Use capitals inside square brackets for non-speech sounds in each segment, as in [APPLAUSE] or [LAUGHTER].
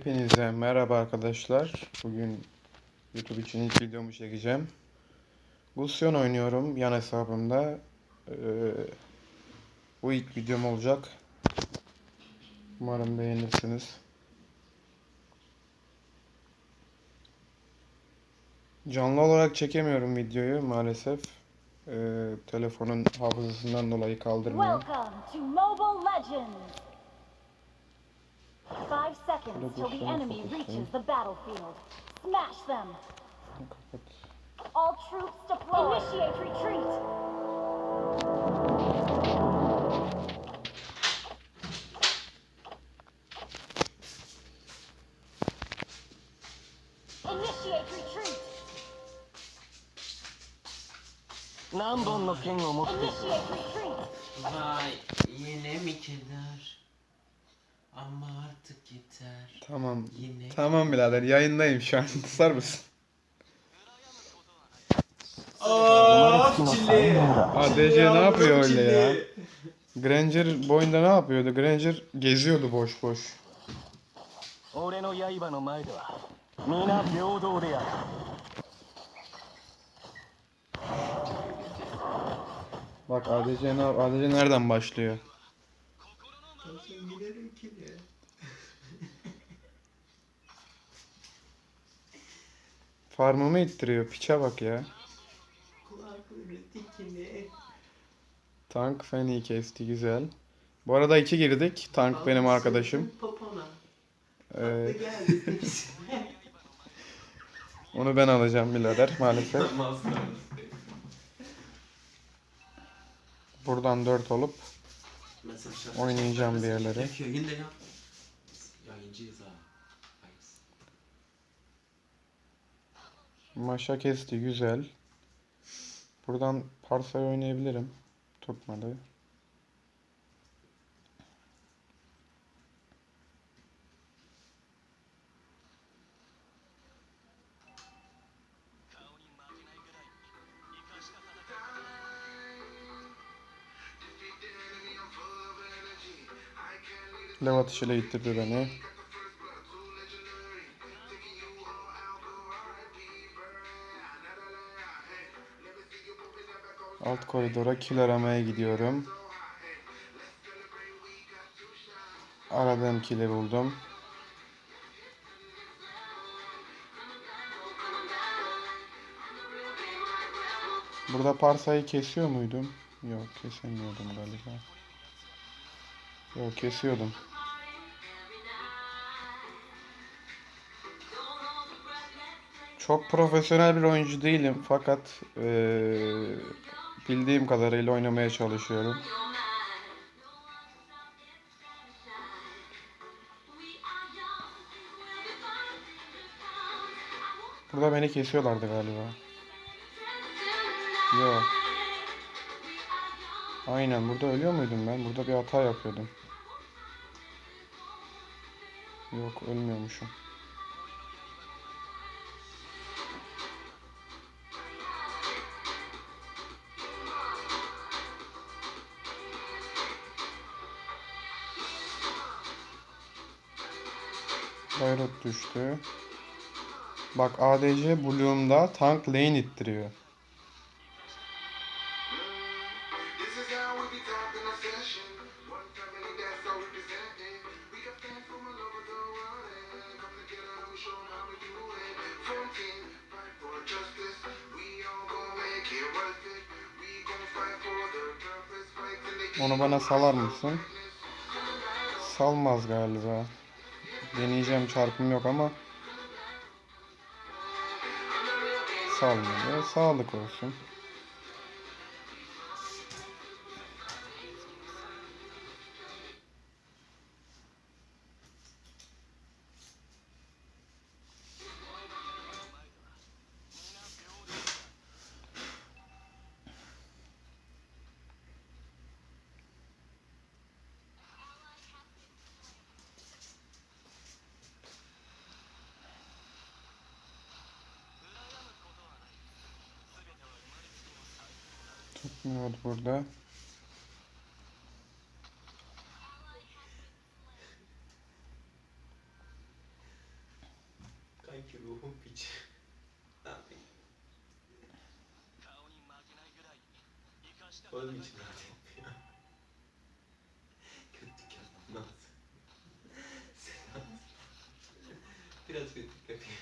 Hepinize merhaba arkadaşlar. Bugün YouTube için ilk videomu çekeceğim. Gusyon oynuyorum yan hesabımda. Ee, bu ilk videom olacak. Umarım beğenirsiniz. Canlı olarak çekemiyorum videoyu maalesef. Ee, telefonun hafızasından dolayı kaldırmıyor. seconds till the enemy reaches the battlefield. Smash them! Kapat. All troops deploy! Initiate retreat! Initiate retreat! 何本の剣を持って Initiate retreat! Vay yine Gider. Tamam. Yine tamam birader yayındayım şu an. [LAUGHS] Susar mısın? Aaa ah, çilli. ADC ne yapıyor öyle ya? Granger boyunda ne yapıyordu? Granger geziyordu boş boş. Bak ADC, ne, ADC nereden başlıyor? Farmımı ittiriyor. Piçe bak ya. Tank Feni kesti güzel. Bu arada iki girdik. Tank benim arkadaşım. Popona. Ee, [LAUGHS] onu ben alacağım birader maalesef. [LAUGHS] Buradan 4 olup Oynayacağım bir yerlere. Yayıncıyız ha. Maşa kesti güzel. Buradan Parsa'yı oynayabilirim. Tutmadı. Lev atışıyla ittirdi beni. Alt koridora kill aramaya gidiyorum. Aradığım kill'i buldum. Burada parsayı kesiyor muydum? Yok kesemiyordum galiba. Yok kesiyordum. Çok profesyonel bir oyuncu değilim fakat eee, bildiğim kadarıyla oynamaya çalışıyorum. Burada beni kesiyorlardı galiba. Yok. Aynen burada ölüyor muydum ben? Burada bir hata yapıyordum. Yok ölmüyormuşum. Gon' fight for the purpose. Fight till they Onu bana salar mısın? Salmaz galiba. Deneyeceğim çarpım yok ama. Salmıyor. Sağlık olsun. Evet burada. Kanki ruhum piç. Oğlum için artık ya. Kötülük yapmam lazım. Biraz kötülük yapayım.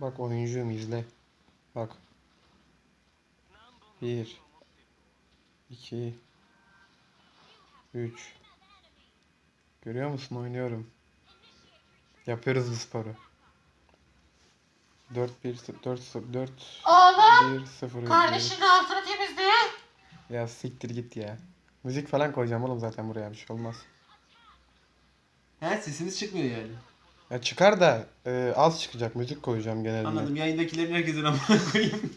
Bak oyuncuyum izle. Bak. 1 2 3 Görüyor musun oynuyorum. Yapıyoruz bu sporu. 4 1 4 4 Oğlum 1 0 kardeşinin altını temizle. Ya siktir git ya. Müzik falan koyacağım oğlum zaten buraya bir şey olmaz. He sesimiz çıkmıyor yani. Ya çıkar da e, az çıkacak müzik koyacağım genelde. Anladım yayındakilerin herkesin amına koyayım.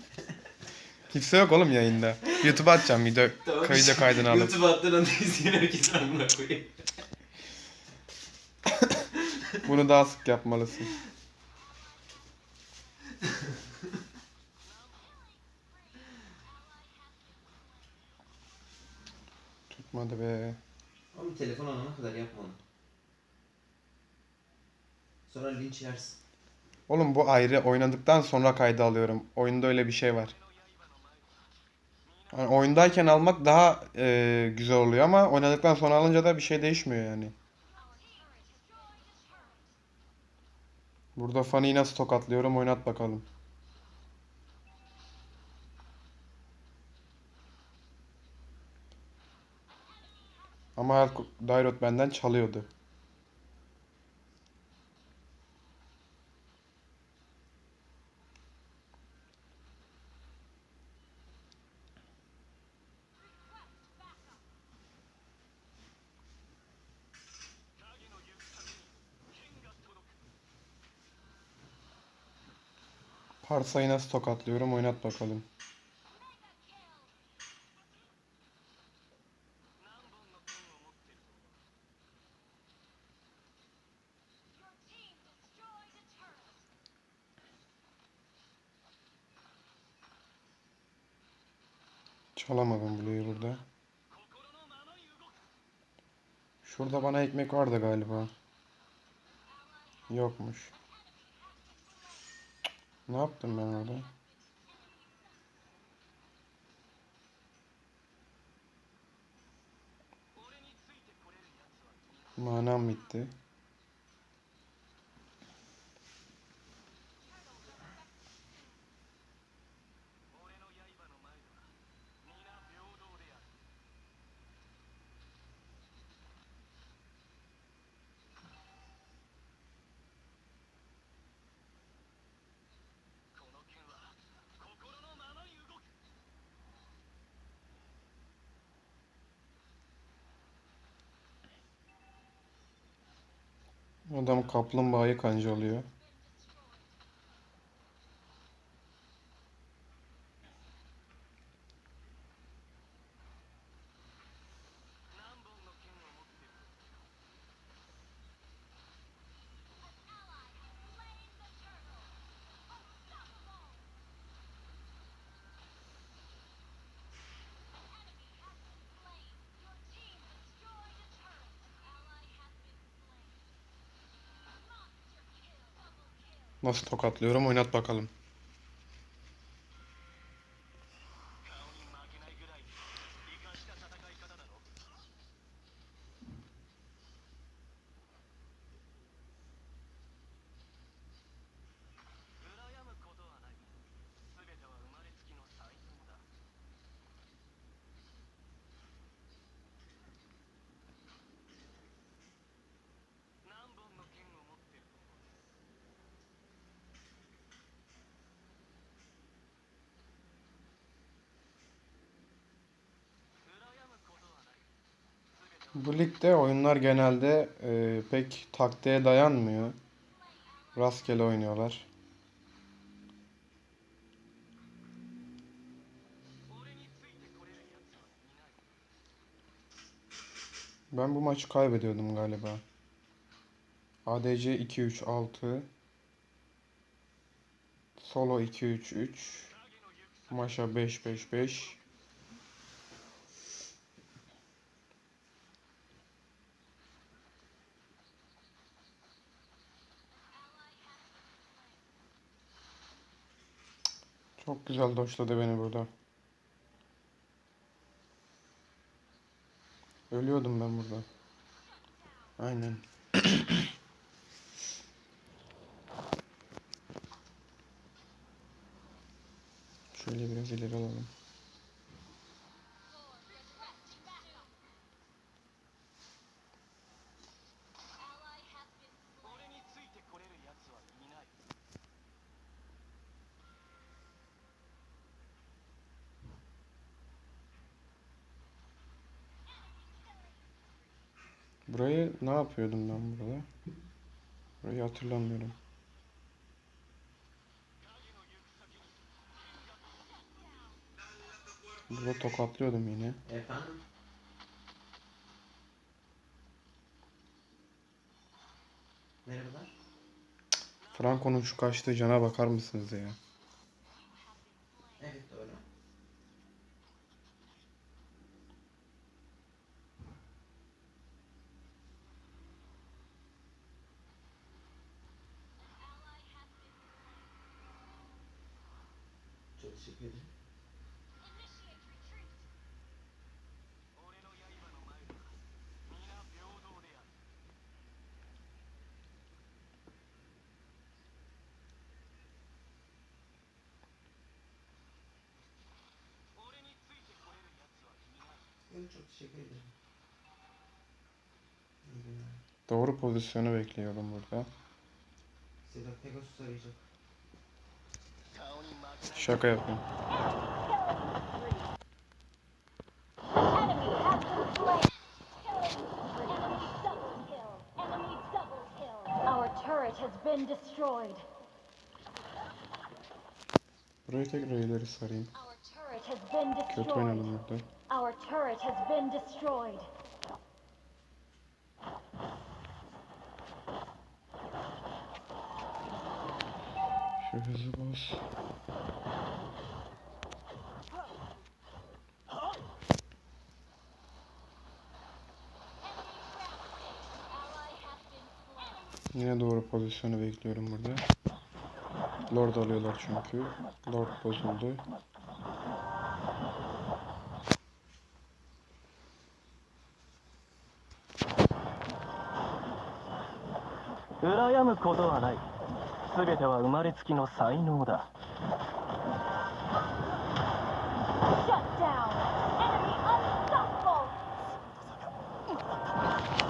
[LAUGHS] Kimse yok oğlum yayında. YouTube'a atacağım video [LAUGHS] kaydı kaydını alıp. YouTube attığın anda izleyen herkesin amına koyayım. [LAUGHS] Bunu daha sık yapmalısın. Tutmadı be. Oğlum telefon alana kadar yapma onu. Sonra linç yersin. Oğlum bu ayrı oynadıktan sonra kayda alıyorum. Oyunda öyle bir şey var. Yani oyundayken almak daha e, güzel oluyor ama oynadıktan sonra alınca da bir şey değişmiyor yani. Burada Fanny'yi nasıl tokatlıyorum oynat bakalım. Ama Dairot benden çalıyordu. Parsa'yı nasıl tokatlıyorum oynat bakalım. Çalamadım Blue'yu burada. Şurada bana ekmek vardı galiba. Yokmuş. Ne yaptım ben orada? Manam bitti. Adam kaplumbağayı kancalıyor. Nasıl tokatlıyorum oynat bakalım. Bu ligde oyunlar genelde e, pek taktiğe dayanmıyor. Rastgele oynuyorlar. Ben bu maçı kaybediyordum galiba. ADC 2-3-6 Solo 2-3-3 Maşa 5-5-5 Çok güzel doşladı beni burada. Ölüyordum ben burada. Aynen. [COUGHS] Şöyle biraz ileri alalım. Burayı ne yapıyordum ben burada? Burayı hatırlamıyorum. Burada tokatlıyordum yine. Efendim? Merhabalar. Franco'nun şu kaçtığı cana bakar mısınız ya? Evet doğru. Çok teşekkür ederim. Çok teşekkür ederim. İyi günler. Doğru pozisyonu bekliyorum burada. Sedat Pegasus arayacak. Şaka yapıyorum. Enemy has been slain. Enemy double kill. Enemy double kill. Our turret has been destroyed. Burayı tekrar ileri sarayım. Has been destroyed. Our turret has been destroyed. Şu hızı boz. Yine doğru pozisyonu bekliyorum burada. Lord alıyorlar çünkü. Lord bozuldu. "ことはない全ては生まれつきの才能だ Shut down. Enemy unstoppable.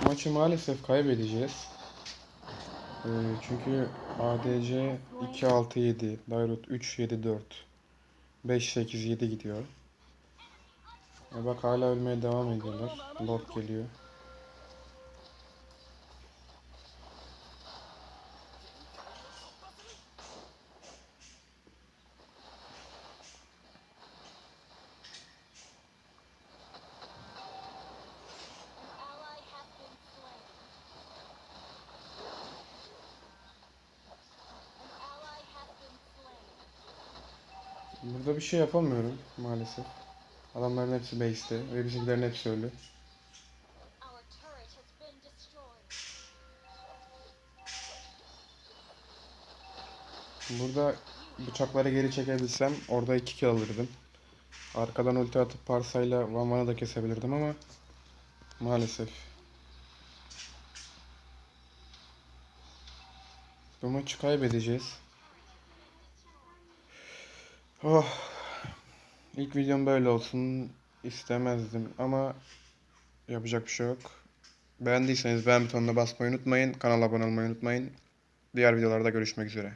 Maçı maalesef kaybedeceğiz. Ee, çünkü ADC 2-6-7, Dairut 3-7-4, 5-8-7 gidiyor. E bak hala ölmeye devam ediyorlar. Lord geliyor. Burada bir şey yapamıyorum maalesef. Adamların hepsi base'te ve bizimkilerin hepsi destroyed. Burada bıçakları geri çekebilsem orada 2 kill alırdım. Arkadan ulti atıp parsayla Van Van'ı da kesebilirdim ama maalesef. Bu maçı kaybedeceğiz. Oh. İlk videom böyle olsun istemezdim ama yapacak bir şey yok. Beğendiyseniz beğen butonuna basmayı unutmayın. Kanala abone olmayı unutmayın. Diğer videolarda görüşmek üzere.